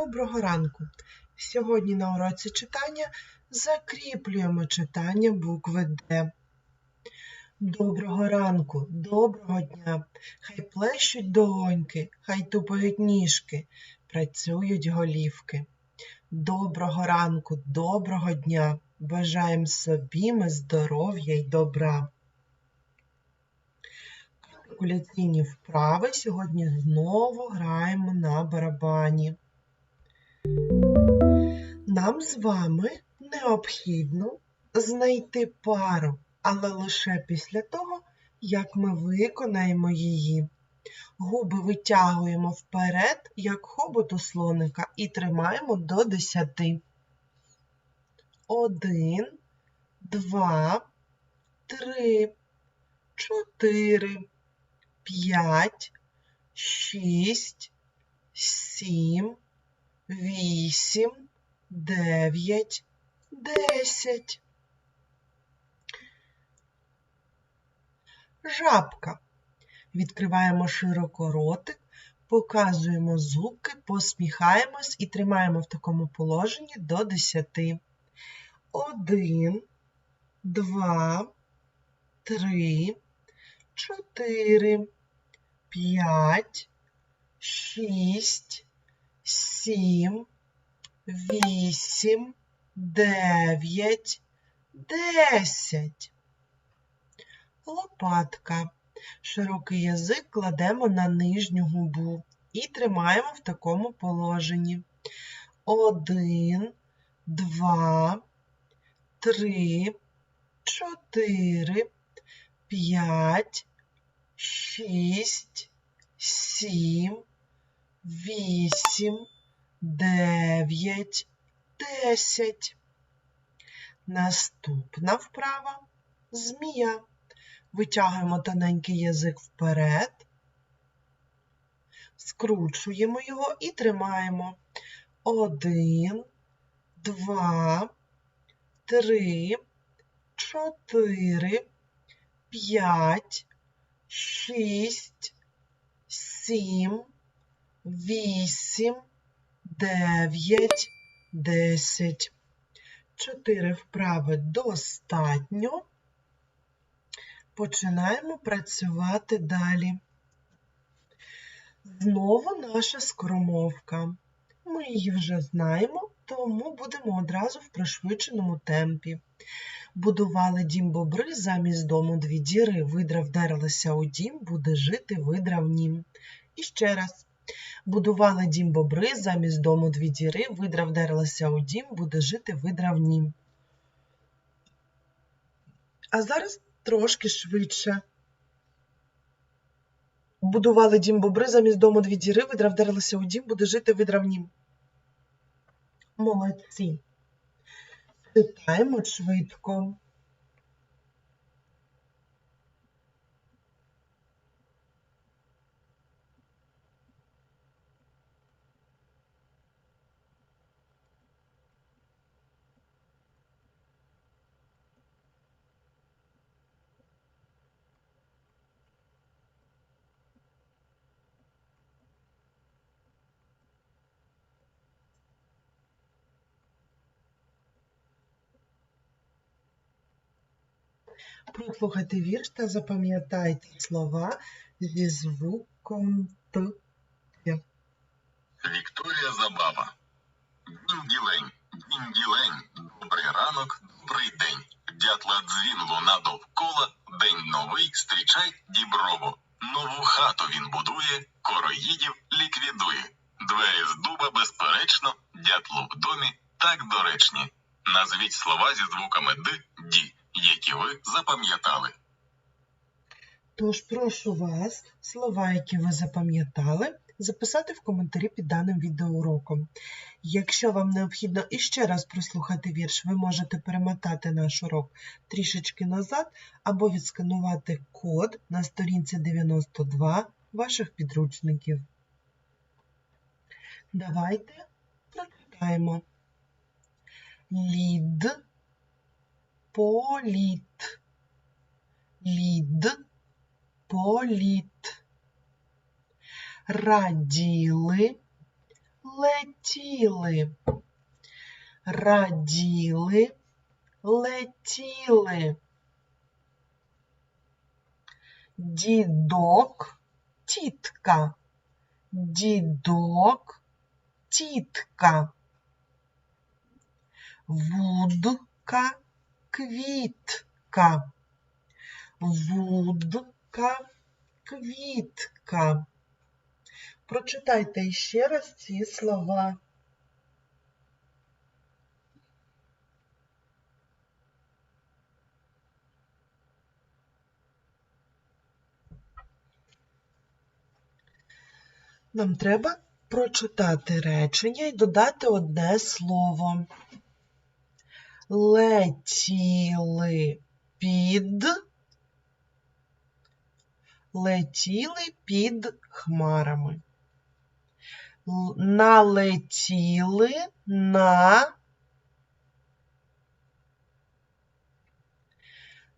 Доброго ранку! Сьогодні на уроці читання закріплюємо читання букви Д. Доброго ранку, доброго дня! Хай плещуть долоньки, хай тупають ніжки, працюють голівки. Доброго ранку, доброго дня! Бажаєм собі ми здоров'я й добра. Калькуляційні вправи сьогодні знову граємо на барабані. Нам з вами необхідно знайти пару, але лише після того, як ми виконаємо її. Губи витягуємо вперед, як хобот у слоника, і тримаємо до десяти. Один, два, три, чотири, п'ять, шість, сім, вісім, дев'ять, десять. Жабка. Відкриваємо широко ротик, показуємо зубки, посміхаємось і тримаємо в такому положенні до десяти. Один, два, три, чотири, п'ять, шість, сім, вісім, дев'ять, десять. Лопатка. Широкий язик кладемо на нижню губу і тримаємо в такому положенні. Один, два, три, чотири, п'ять, шість, сім, вісім, дев'ять, десять. Наступна вправа змія. Витягуємо тоненький язик вперед, скручуємо його і тримаємо. Один, два, три, чотири, п'ять, шість, сім, вісім, дев'ять, десять. Чотири вправи достатньо. Починаємо працювати далі. Знову наша скоромовка. Ми її вже знаємо, тому будемо одразу в пришвидшеному темпі. Будували дім бобри замість дому дві діри. Видра вдарилася у дім, буде жити видра в нім. І ще раз. Будували дім бобри замість дому дві діри. Видра вдарилася у дім, буде жити видра в нім. А зараз трошки швидше. Будували дім бобри замість дому дві діри, видра вдарилася у дім, буде жити видра в нім. Молодці. Читаємо швидко. Прослухайте вірш та запам'ятайте слова зі звуком Т. Вікторія Забава. Дінь-ділень, добрий ранок, добрий день. Дятла дзвін луна довкола, день новий зустрічай діброво. Нову хату він будує, короїдів ліквідує. Двері з дуба, безперечно, дятлу в домі так доречні. Назвіть слова зі звуками Д, Ді, які ви запам'ятали. Тож прошу вас, слова, які ви запам'ятали, записати в коментарі під даним відеоуроком. Якщо вам необхідно іще раз прослухати вірш, ви можете перемотати наш урок трішечки назад або відсканувати код на сторінці 92 ваших підручників. Давайте прочитаємо. Лід, політ, лід, політ. Раділи, летіли, раділи, летіли. Дідок, тітка, дідок, тітка. Вудка, Квітка. Вудка, квітка. Прочитайте ще раз ці слова. Нам треба прочитати речення і додати одне слово. Летіли під. Летіли під хмарами. Налетіли на.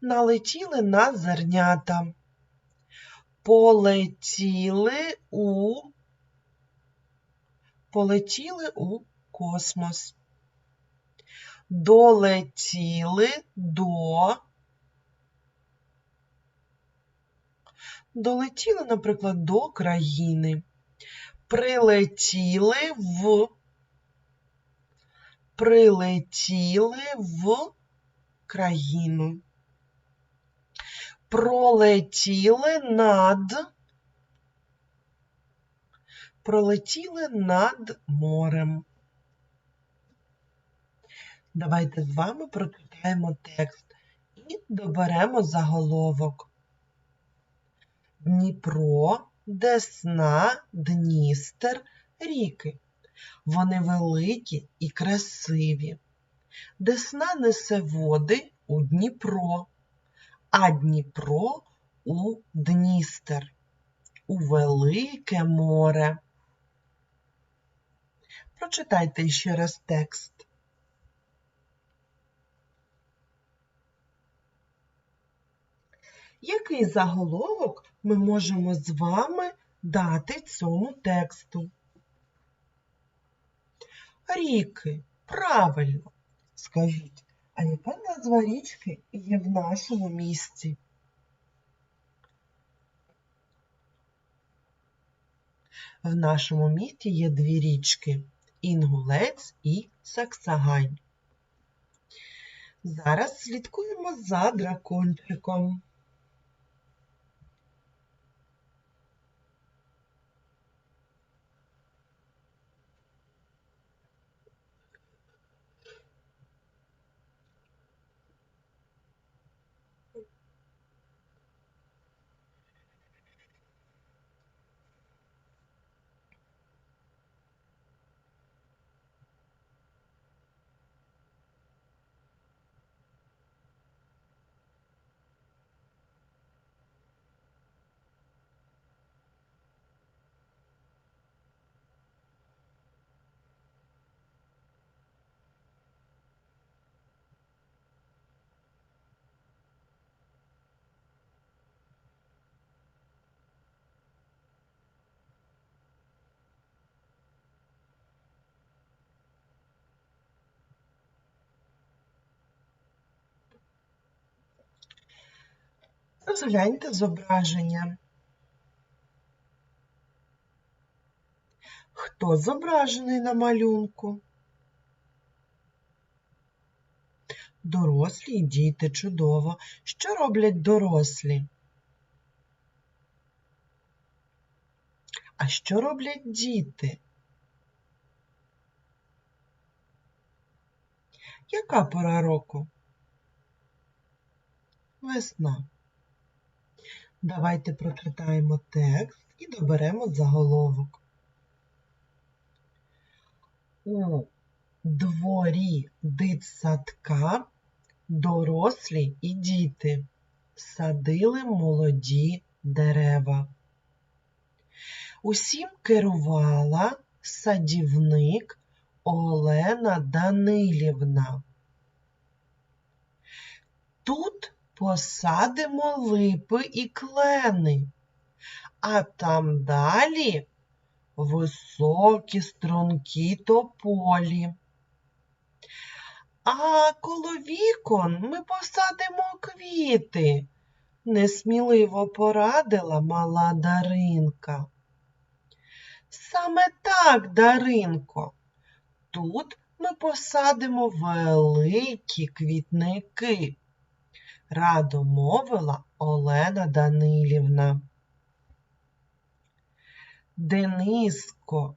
Налетіли на зернята. Полетіли у. Полетіли у космос. Долетіли до. Долетіли, наприклад, до країни. Прилетіли в. Прилетіли в країну. Пролетіли над. Пролетіли над морем. Давайте з вами прочитаємо текст і доберемо заголовок. Дніпро, Десна, Дністер, ріки. Вони великі і красиві. Десна несе води у Дніпро, а Дніпро у Дністер, у Велике море. Прочитайте ще раз текст. Який заголовок ми можемо з вами дати цьому тексту? Ріки. Правильно. Скажіть, а яка назва річки є в нашому місті? В нашому місті є дві річки Інгулець і Саксагань. Зараз слідкуємо за дракончиком. Розгляньте зображення. Хто зображений на малюнку? Дорослі і діти чудово. Що роблять дорослі? А що роблять діти? Яка пора року? Весна. Давайте прочитаємо текст і доберемо заголовок. У дворі дитсадка дорослі і діти садили молоді дерева. Усім керувала садівник Олена Данилівна. Тут посадимо липи і клени, а там далі високі стрункі тополі. А коло вікон ми посадимо квіти, несміливо порадила мала Даринка. Саме так, Даринко. Тут ми посадимо великі квітники, радо мовила Олена Данилівна. Дениско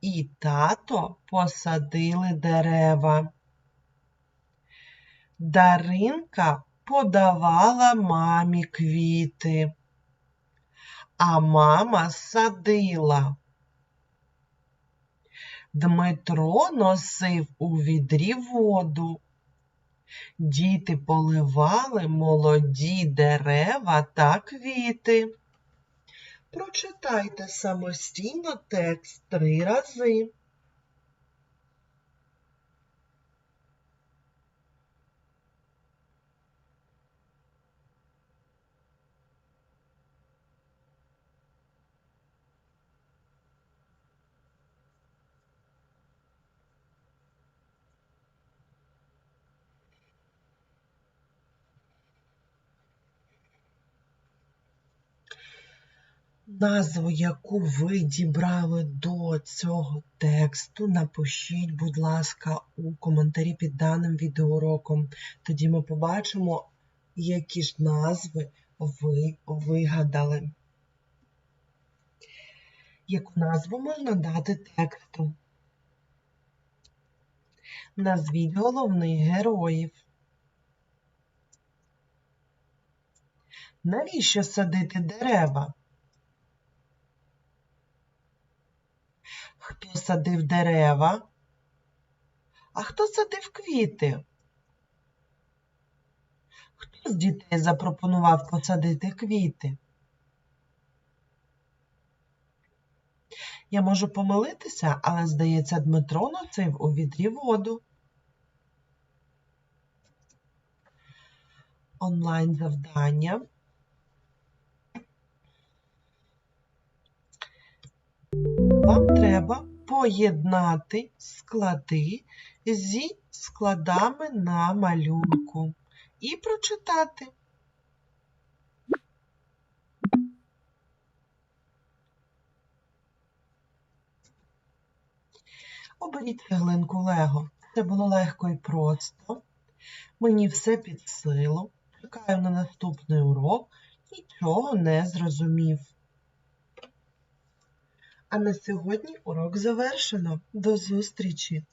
і тато посадили дерева. Даринка подавала мамі квіти, а мама садила. Дмитро носив у відрі воду. Діти поливали молоді дерева та квіти. Прочитайте самостійно текст три рази. Назву, яку ви дібрали до цього тексту, напишіть, будь ласка, у коментарі під даним відеоуроком. Тоді ми побачимо, які ж назви ви вигадали. Яку назву можна дати тексту? Назвіть головних героїв. Навіщо садити дерева? Хто садив дерева? А хто садив квіти? Хто з дітей запропонував посадити квіти? Я можу помилитися, але, здається, Дмитро носив у відрі воду. Онлайн завдання. Вам треба поєднати склади зі складами на малюнку і прочитати. Оберіть цеглинку Лего. Це було легко і просто. Мені все під силу. Чекаю на наступний урок. Нічого не зрозумів. А на сьогодні урок завершено. До зустрічі!